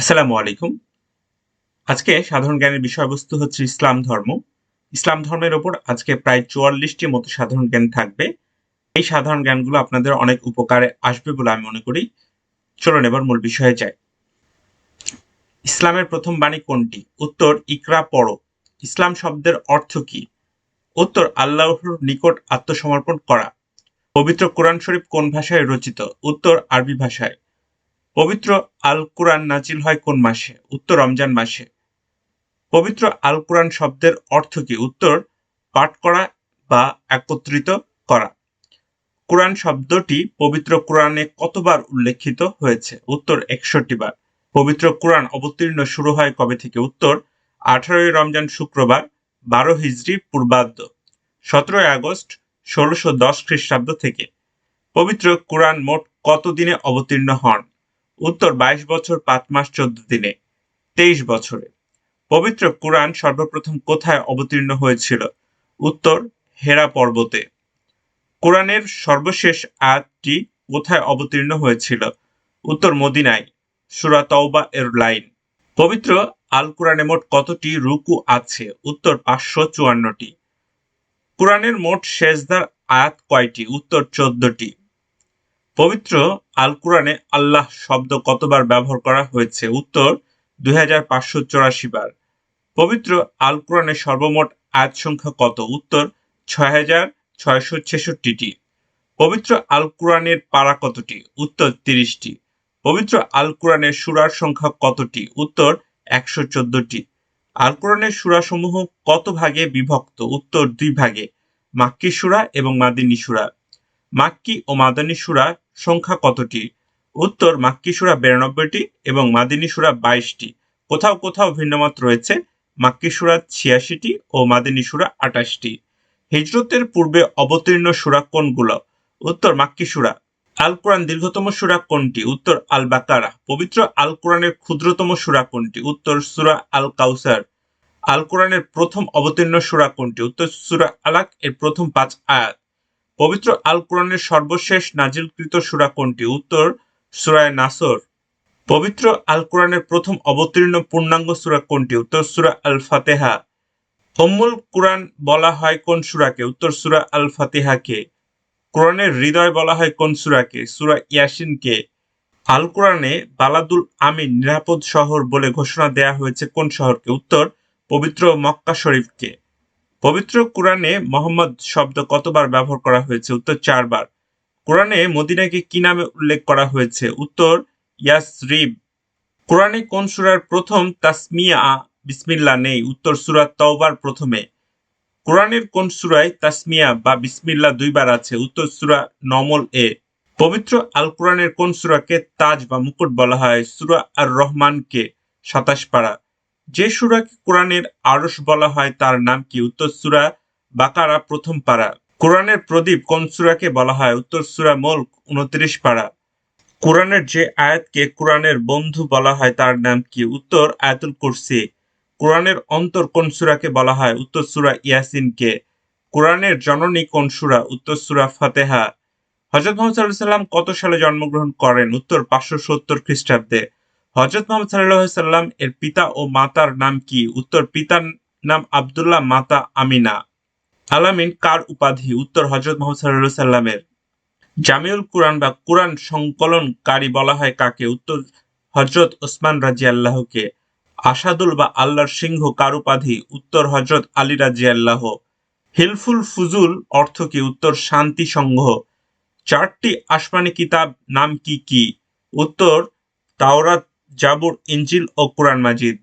আসসালামু আলাইকুম। আজকে সাধারণ জ্ঞানের বিষয়বস্তু হচ্ছে ইসলাম ধর্ম। ইসলাম ধর্মের ওপর আজকে প্রায় চুয়াল্লিশটির মতো সাধারণ জ্ঞান থাকবে। এই সাধারণ জ্ঞানগুলো আপনাদের অনেক উপকারে আসবে বলে আমি মনে করি। চলুন এবার মূল বিষয়ে যাই। ইসলামের প্রথম বাণী কোনটি? উত্তর, ইকরা, পড়ো। ইসলাম শব্দের অর্থ কি? উত্তর, আল্লাহর নিকট আত্মসমর্পণ করা। পবিত্র কোরআন শরীফ কোন ভাষায় রচিত? উত্তর, আরবি ভাষায়। পবিত্র আল কুরআন নাজিল হয় কোন মাসে? উত্তর রমজান মাসে। পবিত্র আল কুরআন শব্দের অর্থ কি? উত্তর, পাঠ করা বা একত্রিত করা। কোরআন শব্দটি পবিত্র কোরআনে কতবার উল্লেখিত হয়েছে? উত্তর, একষট্টি বার। পবিত্র কোরআন অবতীর্ণ শুরু হয় কবে থেকে? উত্তর, আঠারোই রমজান শুক্রবার, বারো হিজড়ি পূর্বাদ্দ সতেরোই আগস্ট, ষোলোশো দশ খ্রিস্টাব্দ থেকে। পবিত্র কোরআন মোট কত দিনে অবতীর্ণ হন? উত্তর বাইশ বছর, পাঁচ মাস, চোদ্দ দিনে। তেইশ বছরে। পবিত্র কোরআন সর্বপ্রথম কোথায় অবতীর্ণ হয়েছিল? উত্তর হেরা পর্বতে। কোরআনের সর্বশেষ আয়াতটি কোথায় অবতীর্ণ হয়েছিল? উত্তর মদিনায়। সুরা তওবা এর লাইন। পবিত্র আল কোরআনে মোট কতটি রুকু আছে? উত্তর পাঁচশো চুয়ান্নটি। কোরআনের মোট শেষদার আয়াত কয়টি? উত্তর চোদ্দটি। পবিত্র আল কোরআনে আল্লাহ শব্দ কতবার ব্যবহার করা হয়েছে? উত্তর, দুই বার। পবিত্র আল কোরআনের সর্বমোট আয়াত সংখ্যা কত? উত্তর, ছয় হাজার ছয়শো ছেষট্টিটি। পবিত্র আল কোরআনের পারা কতটি? উত্তর, তিরিশটি। পবিত্র আল কোরআনের সুরার সংখ্যা কতটি? উত্তর, একশো চোদ্দটি। আল কোরআনের সুরাসমূহ কত ভাগে বিভক্ত? উত্তর, দুই ভাগে। মাক্কি সুরা এবং মাদিনী সুরা। মাক্কি ও মাদানী সুরা সংখ্যা কতটি? উত্তর, মাক্কি সুরা বিরানব্বইটি এবং মাদিনী সুরা বাইশটি। কোথাও কোথাও ভিন্নমত রয়েছে, মাক্কি সুরা ছিয়াশিটি ও মাদিনী সুরা আটাশটি। হিজরতের পূর্বে অবতীর্ণ সুরা কোনগুলো? উত্তর, মাক্কি সুরা। আল কোরআন দীর্ঘতম সুরা কোনটি? উত্তর আল বাকারা পবিত্র আল কোরআনের ক্ষুদ্রতম সুরা কোনটি? উত্তর, সুরা আল কাউসার আল কোরআনের প্রথম অবতীর্ণ সুরা কোনটি? উত্তর, সুরা আলাক এর প্রথম পাঁচ আয়াত। পবিত্র আল কোরআনের সর্বশেষ নাজিলকৃত সুরা কোনটি? উত্তর সুরায় নাসর। পবিত্র আল কোরআনের প্রথম অবতীর্ণ পূর্ণাঙ্গ সুরা কোনটি? উত্তর, সুরা আল ফাতেহা উম্মুল কোরআন বলা হয় কোন সুরাকে? উত্তর, সুরা আল ফাতেহাকে কোরআনের হৃদয় বলা হয় কোন সুরাকে? সুরা ইয়াসিনকে আল কোরআনে বালাদুল আমিন নিরাপদ শহর বলে ঘোষণা দেয়া হয়েছে কোন শহরকে? উত্তর, পবিত্র মক্কা শরীফকে পবিত্র কোরআনে মোহাম্মদ শব্দ কতবার ব্যবহার করা হয়েছে? উত্তর চারবার। কোরআনে মদিনাকে কি নামে উল্লেখ করা হয়েছে? উত্তর, ইয়াসরিব। কোরআনে কোন সুরার প্রথম তাসমিয়া বিসমিল্লা নেই? উত্তর সুরা তওবার প্রথমে। কোরআনের কোন সুরায় তাসমিয়া বা বিসমিল্লা দুইবার আছে? উত্তর সুরা নমল এ। পবিত্র আল কোরআনের কোন সুরাকে তাজ বা মুকুট বলা হয়? সুরা আর রহমানকে সাতাশ পাড়া যে সুরাকে কোরআনের আরস বলা হয়, তার নাম কি? উত্তর সুরা বাকারা, প্রথম পাড়া কোরআনের প্রদীপ কোন সুরাকে বলা হয়? উত্তর সুরা মুল্ক, উনত্রিশ পাড়া কোরআনের যে আয়াতকে কোরআনের বন্ধু বলা হয়, তার নাম কি? উত্তর আয়াতুল কুরসি। কোরআনের অন্তর কোন সুরাকে বলা হয়? উত্তর সুরা ইয়াসিনকে। কোরআনের জননী কোন সুরা? উত্তর সুরা ফাতেহা। হজরত মোহাম্মদ সাল্লাম কত সালে জন্মগ্রহণ করেন? উত্তর পাঁচশো সত্তর খ্রিস্টাব্দে। হজরত মোহাম্মদ সাল্লাহ সাল্লাম এর পিতা ও মাতার নাম কি? উত্তর, পিতার নাম আবদুল্লাহ মাতা আমিনা। আলামিন কার উপাধি? উত্তর হজরত মোহাম্মদ সাল্লাহ সাল্লামের জামিউল কুরআন বা কুরআন সংকলনকারী বলা হয় কাকে? উত্তর হজরত ওসমান রাজি আল্লাহকে আসাদুল বা আল্লাহর সিংহ কার উপাধি? উত্তর হজরত আলী রাজি আল্লাহ হিলফুল ফুজুল অর্থ কি? উত্তর, শান্তি সংঘ। চারটি আসমানি কিতাব নাম কি কি? উত্তর, তাওরাত জাবুর ইঞ্জিল ও কোরআন মাজিদ।